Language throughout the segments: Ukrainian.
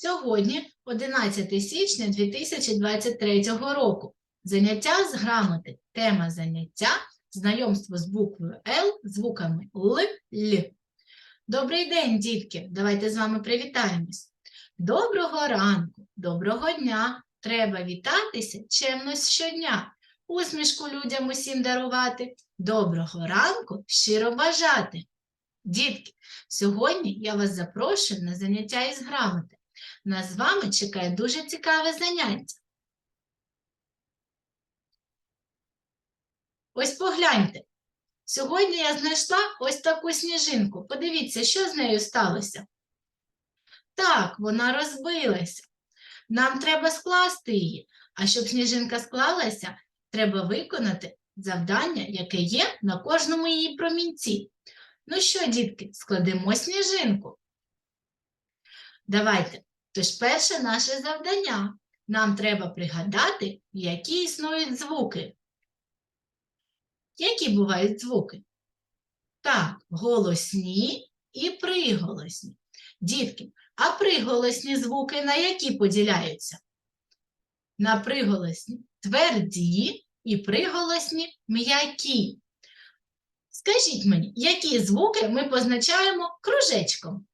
Сьогодні 11 січня 2023 року. Заняття з грамоти. Тема заняття знайомство з буквою Л, звуками Л, Л. Добрий день, дітки! Давайте з вами привітаємось. Доброго ранку, доброго дня! Треба вітатися чемно щодня. Усмішку людям усім дарувати. Доброго ранку щиро бажати. Дітки, сьогодні я вас запрошую на заняття із грамоти. Нас з вами чекає дуже цікаве заняття. Ось погляньте. Сьогодні я знайшла ось таку сніжинку. Подивіться, що з нею сталося. Так, вона розбилася. Нам треба скласти її. А щоб сніжинка склалася, треба виконати завдання, яке є на кожному її промінці. Ну що, дітки, складемо сніжинку. Давайте. Тож перше наше завдання. Нам треба пригадати, які існують звуки. Які бувають звуки? Так, голосні і приголосні. Дітки, а приголосні звуки на які поділяються? На приголосні тверді і приголосні м'які. Скажіть мені, які звуки ми позначаємо кружечком?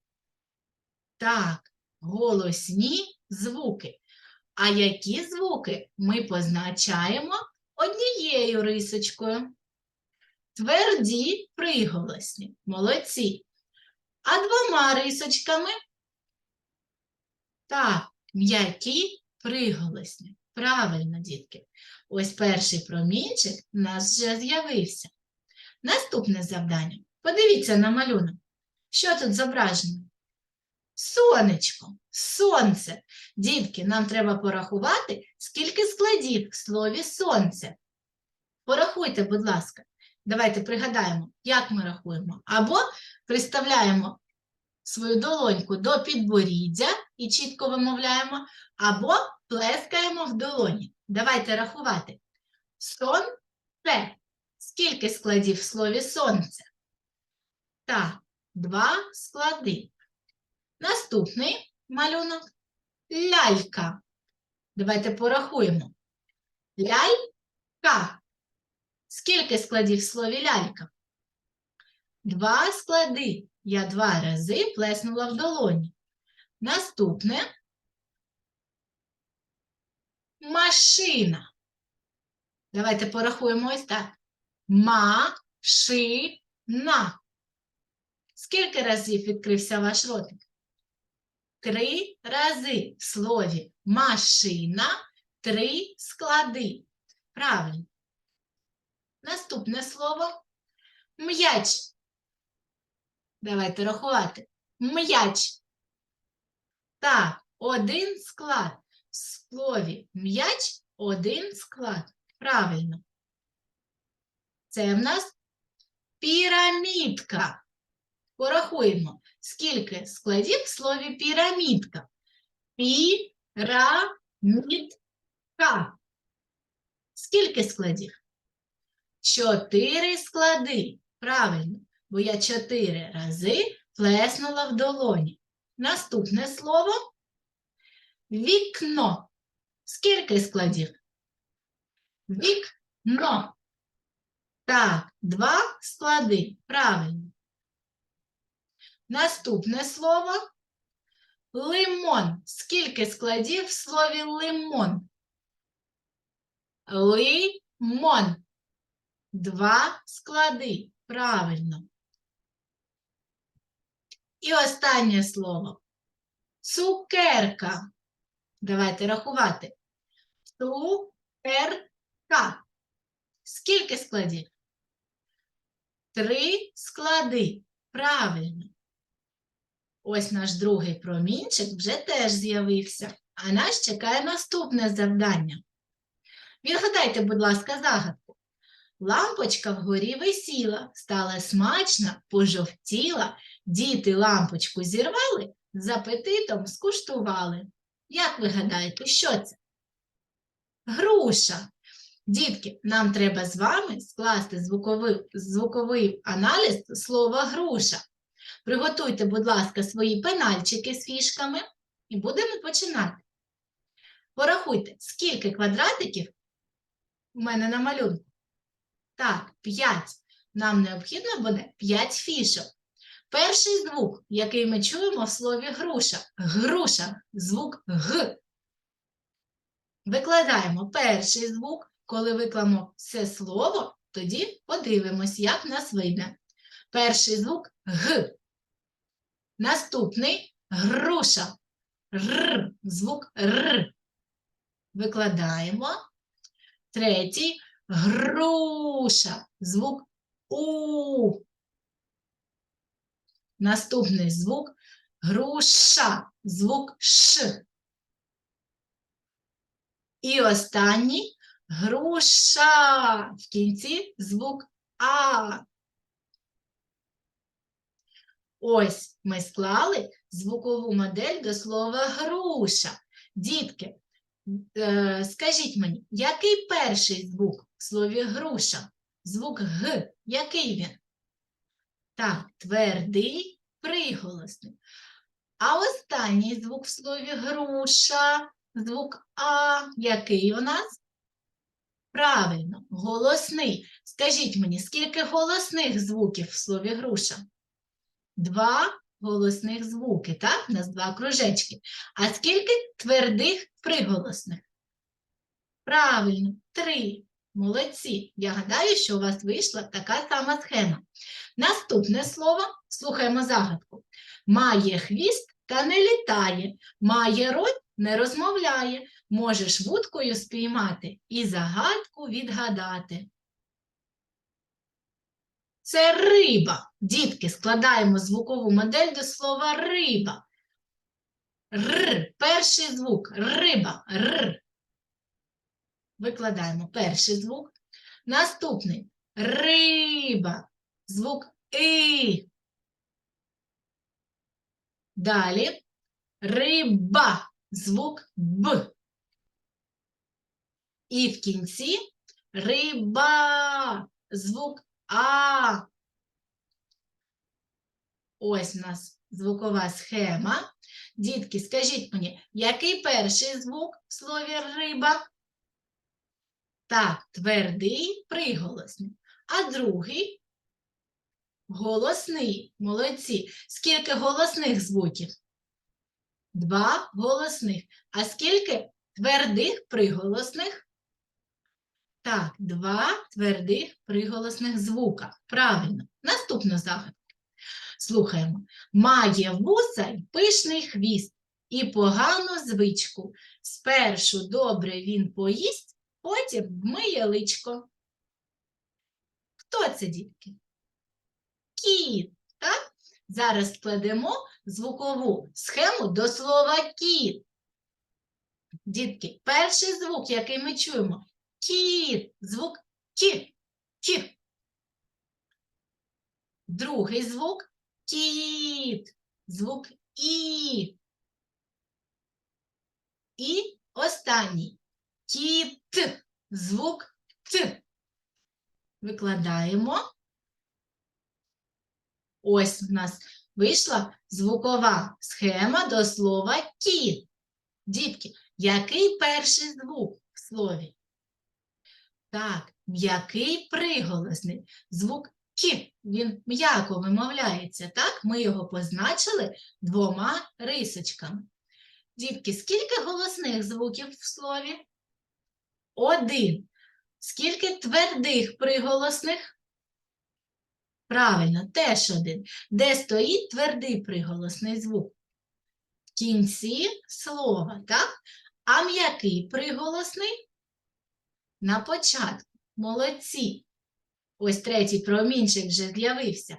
Так, голосні звуки. А які звуки ми позначаємо однією рисочкою? Тверді приголосні. Молодці. А двома рисочками? Так, м'які приголосні. Правильно, дітки. Ось перший промінчик у нас вже з'явився. Наступне завдання. Подивіться на малюнок. Що тут зображено? Сонечко, сонце. Дітки, нам треба порахувати, скільки складів в слові сонце. Порахуйте, будь ласка. Давайте пригадаємо, як ми рахуємо. Або приставляємо свою долоньку до підборіддя і чітко вимовляємо, або плескаємо в долоні. Давайте рахувати. Сонце. Скільки складів в слові сонце? Так, два склади. Наступний малюнок лялька. Давайте порахуємо. Лялька. Скільки складів в слові лялька? Два склади. Я два рази плеснула в долоні. Наступне машина. Давайте порахуємо ось так. Ма-ши-на. Скільки разів відкрився ваш ротик? Три рази в слові машина три склади. Правильно. Наступне слово м'яч. Давайте рахувати. М'яч. Так, один склад. В слові м'яч один склад. Правильно. Це в нас пірамідка. Порахуємо, скільки складів в слові пірамідка. Пірамідка. Скільки складів? Чотири склади. Правильно, бо я чотири рази плеснула в долоні. Наступне слово вікно. Скільки складів? Вікно. Так, два склади. Правильно. Наступне слово лимон. Скільки складів в слові лимон? Лимон. Два склади. Правильно. І останнє слово. Цукерка. Давайте рахувати. Цукерка. Скільки складів? Три склади. Правильно. Ось наш другий промінчик вже теж з'явився, а нас чекає наступне завдання. Відгадайте, будь ласка, загадку. Лампочка вгорі висіла, стала смачна, пожовтіла, діти лампочку зірвали, з апетитом скуштували. Як ви гадаєте, що це? Груша. Дітки, нам треба з вами скласти звуковий, звуковий аналіз слова груша. Приготуйте, будь ласка, свої пенальчики з фішками і будемо починати. Порахуйте, скільки квадратиків у мене на малюнку? Так, 5. Нам необхідно буде 5 фішок. Перший звук, який ми чуємо в слові груша. Груша. Звук Г. Викладаємо перший звук. Коли викладемо все слово, тоді подивимось, як нас вийде. Перший звук Г. Наступний груша. Р. Звук Р. Викладаємо. Третій груша. Звук У. Наступний звук груша. Звук Ш. І останній груша. В кінці звук А. Ось ми склали звукову модель до слова груша. Дітки, е, скажіть мені, який перший звук в слові груша? Звук Г. Який він? Так, твердий приголосний. А останній звук в слові груша, звук А, який у нас? Правильно, голосний. Скажіть мені, скільки голосних звуків в слові груша? Два голосних звуки, так? У нас два кружечки. А скільки твердих приголосних? Правильно, три. Молодці. Я гадаю, що у вас вийшла така сама схема. Наступне слово, слухаємо загадку. Має хвіст та не літає, має рот, не розмовляє. Можеш вудкою спіймати і загадку відгадати. Це риба. Дітки, складаємо звукову модель до слова риба. Р. Перший звук. Риба. Р. Викладаємо перший звук. Наступний риба. Звук И. Далі риба. Звук Б. І в кінці риба. Звук А. Ось у нас звукова схема. Дітки, скажіть мені, який перший звук в слові риба? Так, твердий приголосний. А другий голосний. Молодці. Скільки голосних звуків? Два голосних. А скільки твердих приголосних? Так, два твердих приголосних звука. Правильно. Наступну загадку. Слухаємо. Має вуса й пишний хвіст і погану звичку. Спершу добре він поїсть, потім вмиє личко. Хто це, дітки? Кіт. Так? Зараз складемо звукову схему до слова кіт. Дітки, перший звук, який ми чуємо, кіт, звук кі, кі. Другий звук кіт, звук і. І останній кіт, звук т. Викладаємо. Ось в нас вийшла звукова схема до слова кіт. Дітки, який перший звук в слові? Так, м'який приголосний. Звук кі, він м'яко вимовляється, так? Ми його позначили двома рисочками. Дітки, скільки голосних звуків в слові? Один. Скільки твердих приголосних? Правильно, теж один. Де стоїть твердий приголосний звук? В кінці слова, так? А м'який приголосний? На початку. Молодці. Ось третій промінчик вже з'явився.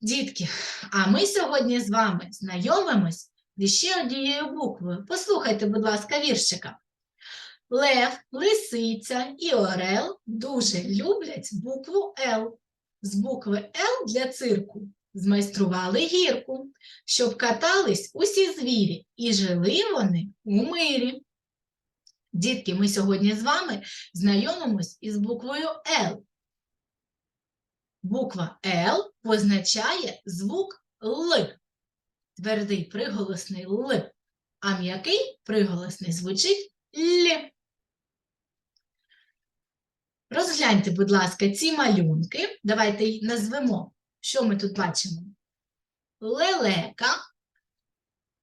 Дітки, а ми сьогодні з вами знайомимось зі ще однією буквою. Послухайте, будь ласка, віршика. Лев, лисиця і орел дуже люблять букву Л. З букви Л для цирку змайстрували гірку, щоб катались усі звірі, і жили вони у мирі. Дітки, ми сьогодні з вами знайомимось із буквою Л. Буква Л позначає звук Л. Твердий приголосний Л. а м'який приголосний звучить Л. Розгляньте, будь ласка, ці малюнки. Давайте їх назвемо. Що ми тут бачимо? Лелека,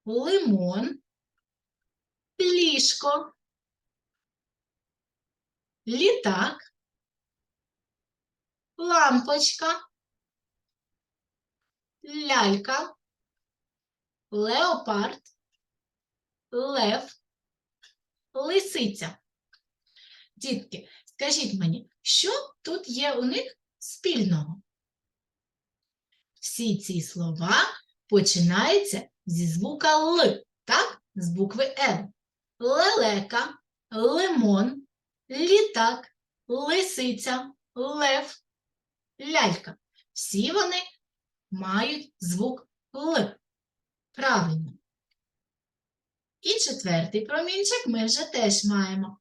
лимон, ліжко, літак, лампочка, лялька, леопард, лев, лисиця. Дітки, скажіть мені, що тут є у них спільного? Всі ці слова починаються зі звука Л, так? З букви Л. Лелека, лимон, літак, лисиця, лев, лялька. Всі вони мають звук Л. Правильно. І четвертий промінчик ми вже теж маємо.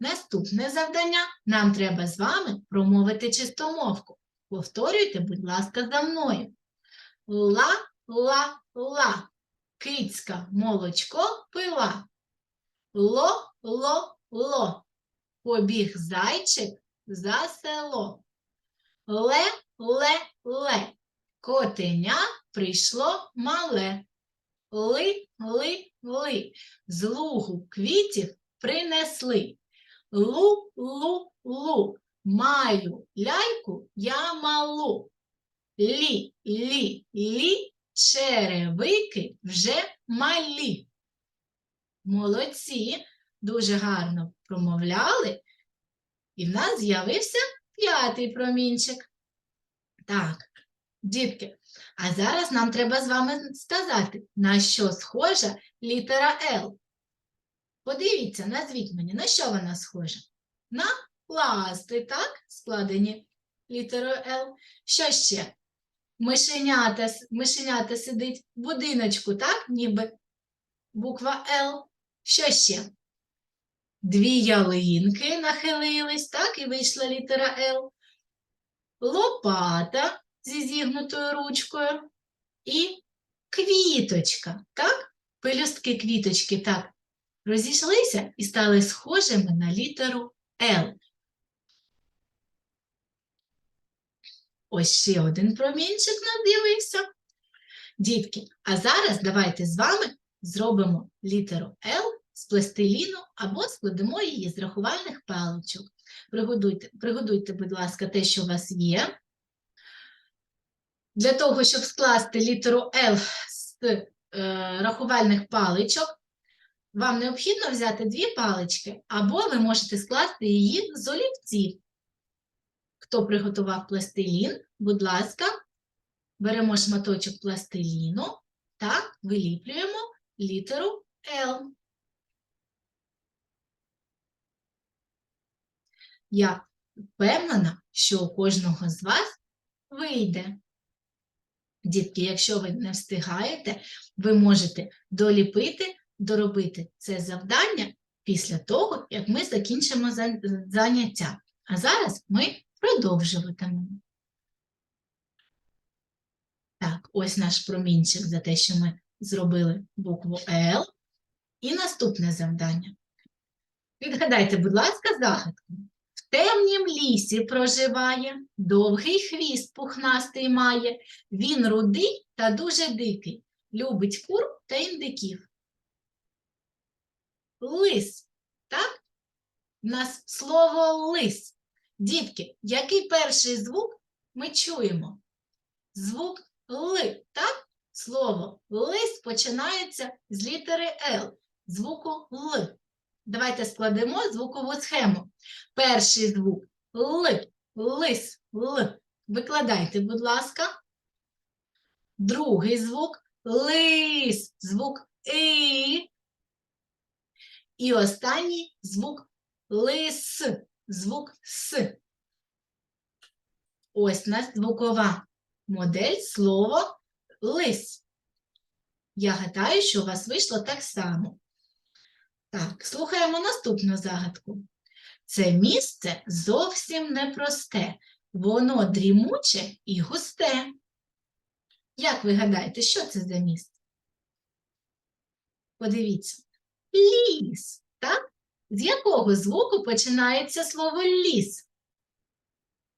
Наступне завдання нам треба з вами промовити чистомовку. Повторюйте, будь ласка, за мною. Ла, ла, ла. Кицька молочко пила. Ло, ло, ло. Побіг зайчик за село. Ле, ле, ле. Котеня прийшло мале. Ли, ли, ли. З лугу квітів принесли. Лу, лу, лу. Маю ляйку я малу. Лі, лі, лі, черевики вже малі. Молодці, дуже гарно промовляли. І в нас з'явився п'ятий промінчик. Так, дітки, а зараз нам треба з вами сказати, на що схожа літера Л. Подивіться, назвіть мені, на що вона схожа? На ласти, так? Складені літерою Л. Що ще? Мишенята, мишенята сидить в будиночку, так? Ніби буква Л. Що ще? Дві ялинки нахилились, так? І вийшла літера Л. Лопата зі зігнутою ручкою. І квіточка, так? Пелюстки квіточки так розійшлися і стали схожими на літеру Л. Ось ще один промінчик нам з'явився. Дітки, а зараз давайте з вами зробимо літеру Л з пластиліну або складемо її з рахувальних паличок. Приготуйте, приготуйте, будь ласка, те, що у вас є. Для того, щоб скласти літеру Л з е, рахувальних паличок, вам необхідно взяти дві палички, або ви можете скласти її з олівців. Хто приготував пластилін, будь ласка, беремо шматочок пластиліну та виліплюємо літеру Л. Я впевнена, що у кожного з вас вийде. Дітки, якщо ви не встигаєте, ви можете доліпити, доробити це завдання після того, як ми закінчимо заняття. А зараз ми продовжуватимемо. Так, ось наш промінчик за те, що ми зробили букву Л. І наступне завдання. Відгадайте, будь ласка, загадку. Темнім лісі проживає, довгий хвіст пухнастий має, він рудий та дуже дикий, любить кур та індиків. Лис, так? У нас слово лис. Дітки, який перший звук ми чуємо? Звук Л, так? Слово лис починається з літери Л, звуку Л. Давайте складемо звукову схему. Перший звук Л, лис, Л. Викладайте, будь ласка. Другий звук лис, звук И. І останній звук лис, звук С. Ось у нас звукова модель слова лис. Я гадаю, що у вас вийшло так само. Так, слухаємо наступну загадку. Це місце зовсім непросте, воно дрімуче і густе. Як ви гадаєте, що це за місце? Подивіться. Ліс, так? З якого звуку починається слово ліс?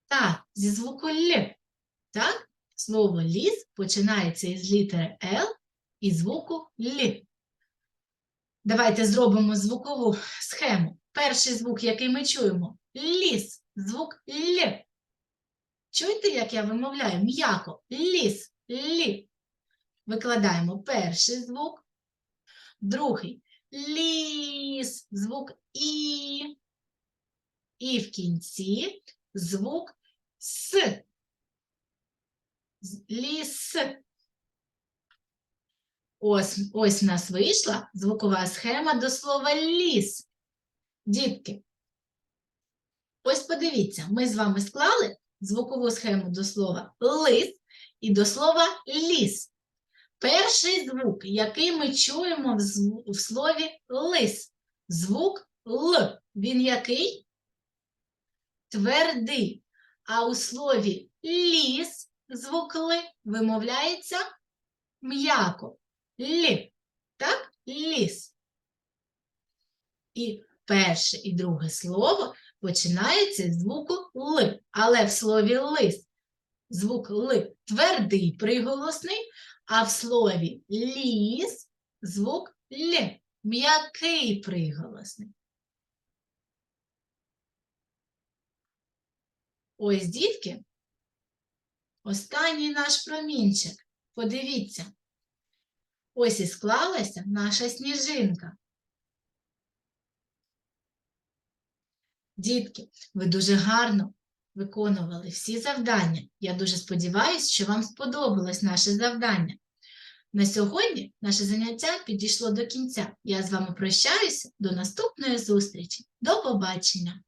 Так, зі звуку Л. Так? Слово ліс починається із літери Л і звуку Л. Давайте зробимо звукову схему. Перший звук, який ми чуємо ліс, звук Л. Чуєте, як я вимовляю? М'яко. Ліс, лі. Викладаємо перший звук, другий ліс, звук І. І в кінці звук С. Ліс. Ось, ось в нас вийшла звукова схема до слова ліс. Дітки, ось подивіться, ми з вами склали звукову схему до слова лис і до слова ліс. Перший звук, який ми чуємо в, зв- в слові лис, звук Л. Він який? Твердий. А у слові ліс звук Л вимовляється м'яко. Лі. Так? Ліс. І перше і друге слово починається з звуку Л. Але в слові лис звук Л твердий приголосний, а в слові ліс звук Л м'який приголосний. Ось, дітки, останній наш промінчик. Подивіться. Ось і склалася наша сніжинка. Дітки, ви дуже гарно виконували всі завдання. Я дуже сподіваюся, що вам сподобалось наше завдання. На сьогодні наше заняття підійшло до кінця. Я з вами прощаюся. До наступної зустрічі. До побачення!